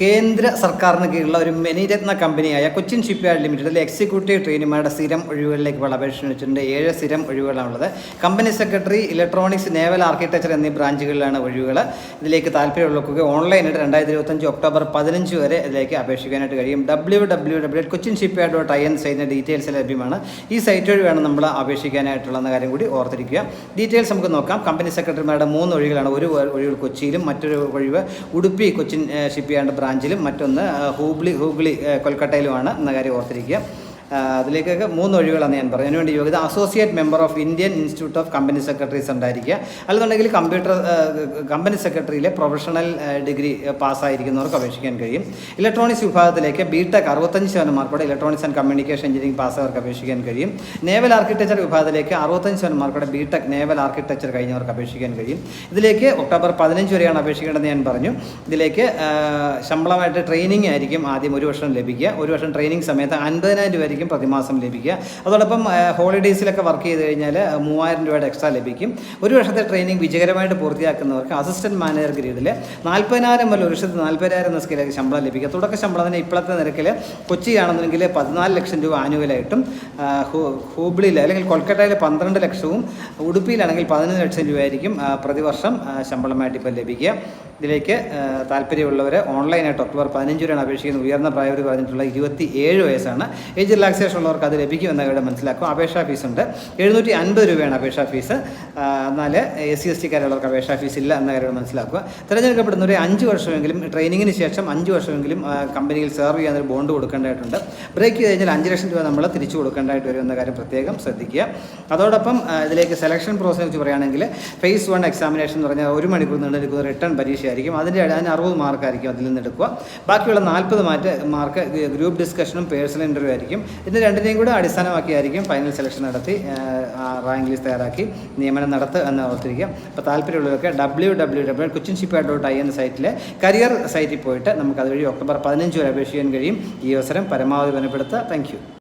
കേന്ദ്ര സർക്കാരിന് കീഴിലുള്ള ഒരു മെനിരത്ന കമ്പനിയായ കൊച്ചിൻ ഷിപ്പ്യാർഡ് ലിമിറ്റഡിൽ എക്സിക്യൂട്ടീവ് ട്രെയിനിമാരുടെ സ്ഥിരം ഒഴിവുകളിലേക്ക് ഇപ്പോൾ അപേക്ഷ ക്ഷണിച്ചിട്ടുണ്ട് ഏഴ് സ്ഥിരം ഒഴിവുകളാണുള്ളത്. Company secretary electronics naval architecture എന്നീ ബ്രാഞ്ചുകളിലാണ് ഒഴിവുകൾ. ഇതിലേക്ക് താല്പര്യമുള്ളവർക്ക് ഓൺലൈനായിട്ട് രണ്ടായിരത്തി ഇരുപത്തഞ്ച് ഒക്ടോബർ പതിനഞ്ച് വരെ ഇതിലേക്ക് അപേക്ഷിക്കാനായിട്ട് കഴിയും. W W W Cochin shipyard dot I N സൈറ്റിന്റെ details ലഭ്യമാണ്. ഈ സൈറ്റ് വഴി വേണം നമ്മൾ അപേക്ഷിക്കാനായിട്ടുള്ള കാര്യം കൂടി ഓർത്തിരിക്കുക. ഡീറ്റെയിൽസ് നമുക്ക് നോക്കാം. കമ്പനി സെക്രട്ടറിമാരുടെ മൂന്ന് ഒഴികളാണ് ഒരു ഒഴിവ് കൊച്ചിയിലും മറ്റൊരു ഒഴിവ് ഉടുപ്പി കൊച്ചിൻ ഷിപ്പ്യാർഡ് ബ്രാഞ്ചിലും മറ്റൊന്ന് ഹൂബ്ലി ഹൂഗ്ലി കൊൽക്കട്ടയിലുമാണ് എന്ന കാര്യം ഓർത്തിരിക്കുക. അതിലേക്കൊക്കെ മൂന്ന് ഒഴിവുകളാണ് ഞാൻ പറഞ്ഞു അതിനുവേണ്ടി യോഗ്യത associate member of Indian institute of company secretaries ഉണ്ടായിരിക്കുക. അല്ലെന്നുണ്ടെങ്കിൽ കമ്പ്യൂട്ടർ കമ്പനി സെക്രട്ടറിയിലെ പ്രൊഫഷണൽ ഡിഗ്രി പാസ്സായിരിക്കുന്നവർക്ക് അപേക്ഷിക്കാൻ കഴിയും. ഇലക്ട്രോണിക്സ് വിഭാഗത്തിലേക്ക് ബി ടെക് അറുപത്തഞ്ച് ശതമാനം മാർക്കോടെ ഇലക്ട്രോണിക്സ് ആൻഡ് കമ്മ്യൂണിക്കേഷൻ എഞ്ചിനീയറിംഗ് പാസ്സായവർക്ക് അപേക്ഷിക്കാൻ കഴിയും. നേവൽ ആർക്കിടെക്ചർ വിഭാഗത്തിലേക്ക് അറുപത്തഞ്ച് ശതമാനം മാർക്കോടെ ബി ടെക് നേവൽ ആർക്കിടെക്ചർ കഴിഞ്ഞവർക്ക് അപേക്ഷിക്കാൻ കഴിയും. ഇതിലേക്ക് ഒക്ടോബർ പതിനഞ്ച് വരെയാണ് അപേക്ഷിക്കേണ്ടതെന്ന് ഞാൻ പറഞ്ഞു. ഇതിലേക്ക് ശമ്പളമായിട്ട് ട്രെയിനിങ് ആയിരിക്കും ആദ്യം ഒരു വർഷം ലഭിക്കുക. ഒരു വർഷം ട്രെയിനിങ് സമയത്ത് അൻപതിനായിരം രൂപ ആയിരിക്കും പ്രതിമാസം ലഭിക്കുക. അതോടൊപ്പം ഹോളിഡേയ്സിലൊക്കെ വർക്ക് ചെയ്ത് കഴിഞ്ഞാൽ മൂവായിരം രൂപയുടെ എക്സ്ട്രാ ലഭിക്കും. ഒരു വർഷത്തെ ട്രെയിനിങ് വിജയകരമായിട്ട് പൂർത്തിയാക്കുന്നവർക്ക് അസിസ്റ്റന്റ് മാനേജർ ഗ്രേഡിൽ നാൽപ്പതിനായിരം മുതൽ ഒരു ലക്ഷത്തി നാൽപ്പതിനായിരം എന്ന സ്കെയിലേക്ക് ശമ്പളം ലഭിക്കുക തുടക്ക ശമ്പളം തന്നെ ഇപ്പോഴത്തെ നിരക്കിൽ കൊച്ചിയാണെന്നുണ്ടെങ്കിൽ പതിനാല് ലക്ഷം രൂപ ആനുവലായിട്ടും ഹൂബ്ലിയിൽ അല്ലെങ്കിൽ കൊൽക്കത്തയിൽ പന്ത്രണ്ട് ലക്ഷവും ഉടുപ്പിയിലാണെങ്കിൽ പതിനൊന്ന് ലക്ഷം രൂപയായിരിക്കും പ്രതിവർഷം ശമ്പളമായിട്ട് ഇപ്പോൾ ലഭിക്കുക. ഇതിലേക്ക് താല്പര്യമുള്ളവർ ഓൺലൈനായിട്ട് ഒക്ടോബർ പതിനഞ്ച് വരെയാണ് അപേക്ഷിക്കുന്നത് ഉയർന്ന പ്രായപരിധി പറഞ്ഞിട്ടുള്ള ഇരുപത്തി ഏഴ് വയസ്സാണ്. ഏജ് റിലാക്സേഷൻ ഉള്ളവർക്ക് അത് ലഭിക്കുമെന്ന കാര്യം മനസ്സിലാക്കും. അപേക്ഷാ ഫീസ് ഉണ്ട്. എഴുന്നൂറ്റി അൻപത് രൂപയാണ് അപേക്ഷാ ഫീസ്. എന്നാൽ എസ് സി എസ് ടിക്കാരുള്ളവർക്ക് അപേക്ഷാ ഫീസ് ഇല്ല എന്ന കാര്യം മനസ്സിലാക്കുക. തിരഞ്ഞെടുക്കപ്പെടുന്നവരെ അഞ്ച് വർഷമെങ്കിലും ട്രെയിനിങ്ങിന് ശേഷം അഞ്ച് വർഷമെങ്കിലും കമ്പനിയിൽ സെർവ് ചെയ്യാൻ ഒരു ബോണ്ട് കൊടുക്കേണ്ടതായിട്ടുണ്ട്. ബ്രേക്ക് ചെയ്ത് കഴിഞ്ഞാൽ അഞ്ച് ലക്ഷം രൂപ നമ്മൾ തിരിച്ചു കൊടുക്കേണ്ടതായിട്ട് വരും എന്ന കാര്യം പ്രത്യേകം ശ്രദ്ധിക്കുക. അതോടൊപ്പം ഇതിലേക്ക് സെലക്ഷൻ പ്രോസസ് വെച്ച് പറയുകയാണെങ്കിൽ ഫേസ് വൺ എക്സാമിനേഷൻ എന്ന് പറഞ്ഞാൽ ഒരു മണിക്കൂർ നീണ്ടിരിക്കുന്ന റിട്ടേൺ പരീക്ഷയായിരിക്കും അതിന്റെ അതിന് അറുപത് മാർക്കായിരിക്കും അതിൽ നിന്ന് എടുക്കുക. ബാക്കിയുള്ള നാൽപ്പത് മാറ്റ് മാർക്ക് ഗ്രൂപ്പ് ഡിസ്കഷനും പേഴ്സണൽ ഇന്റർവ്യൂ ആയിരിക്കും. ഇതിന് രണ്ടിനെയും കൂടെ അടിസ്ഥാനമാക്കിയായിരിക്കും ഫൈനൽ സെലക്ഷൻ നടത്തി റാങ്ക് ലിസ്റ്റ് തയ്യാറാക്കി നിയമനം നടത്തുക എന്ന് ഓർത്തിരിക്കുക. അപ്പോൾ താല്പര്യമുള്ളവർക്ക് W W W Cochin ship dot I എന്ന സൈറ്റിലെ കരിയർ സൈറ്റിൽ പോയിട്ട് നമുക്ക് അതുവഴി ഒക്ടോബർ പതിനഞ്ച് വരെ അപേക്ഷിക്കാൻ കഴിയും. ഈ അവസരം പരമാവധി ബന്ധപ്പെടുത്തുക താങ്ക്